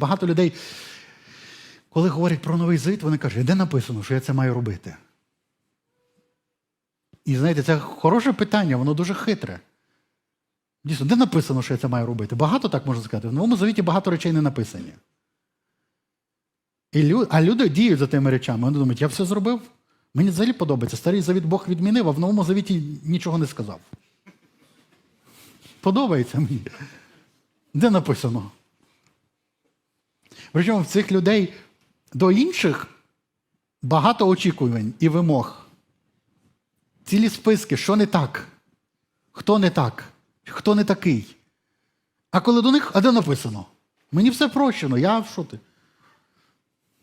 багато людей, коли говорять про новий завіт, вони кажуть, де написано, що я це маю робити? І знаєте, це хороше питання, воно дуже хитре. Дійсно, де написано, що я це маю робити? Багато так можна сказати. В новому завіті багато речей не написані. І лю... А люди діють за тими речами. Вони думають, я все зробив. Мені взагалі подобається. Старий завіт Бог відмінив, а в новому завіті нічого не сказав. Подобається мені. Де написано? Причому в цих людей до інших багато очікувань і вимог. Цілі списки, що не так, хто не так, хто не такий. А коли до них, а де написано? Мені все прощено, я що ти?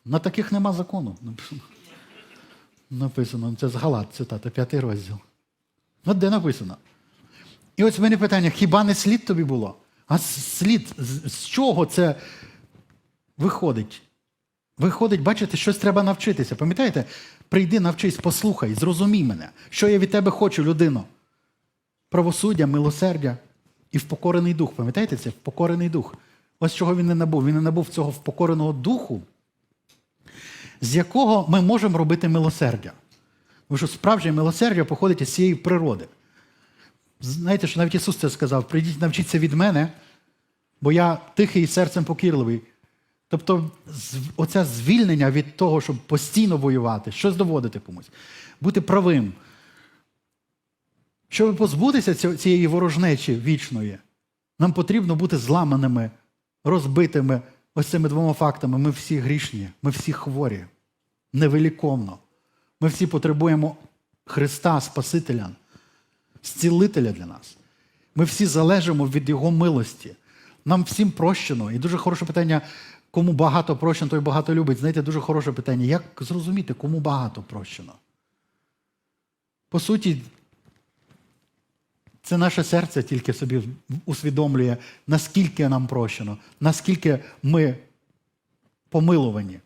На таких нема закону. Написано. Написано, це з Галат, цитата, п'ятий розділ. От де написано. І ось в мене питання: хіба не слід тобі було? А слід, з, чого це виходить? Виходить, бачите, щось треба навчитися. Пам'ятаєте? Прийди, навчись, послухай, зрозумій мене, що я від тебе хочу, людино. Правосуддя, милосердя і впокорений дух. Пам'ятаєте це? Впокорений дух. Ось чого він не набув. Він не набув цього впокореного духу, з якого ми можемо робити милосердя. Тому що справжнє милосердя походить із цієї природи. Знаєте, що навіть Ісус це сказав: прийдіть, навчіться від мене, бо я тихий і серцем покірливий. Тобто, оце звільнення від того, щоб постійно воювати, щось доводити комусь, бути правим. Щоб позбутися цієї ворожнечі вічної, нам потрібно бути зламаними, розбитими ось цими двома фактами. Ми всі грішні, ми всі хворі, невеликовно. Ми всі потребуємо Христа, Спасителя, зцілителя для нас. Ми всі залежимо від Його милості. Нам всім прощено. І дуже хороше питання, кому багато прощено, той багато любить. Знаєте, дуже хороше питання. Як зрозуміти, кому багато прощено? По суті, це наше серце тільки собі усвідомлює, наскільки нам прощено, наскільки ми помилувані.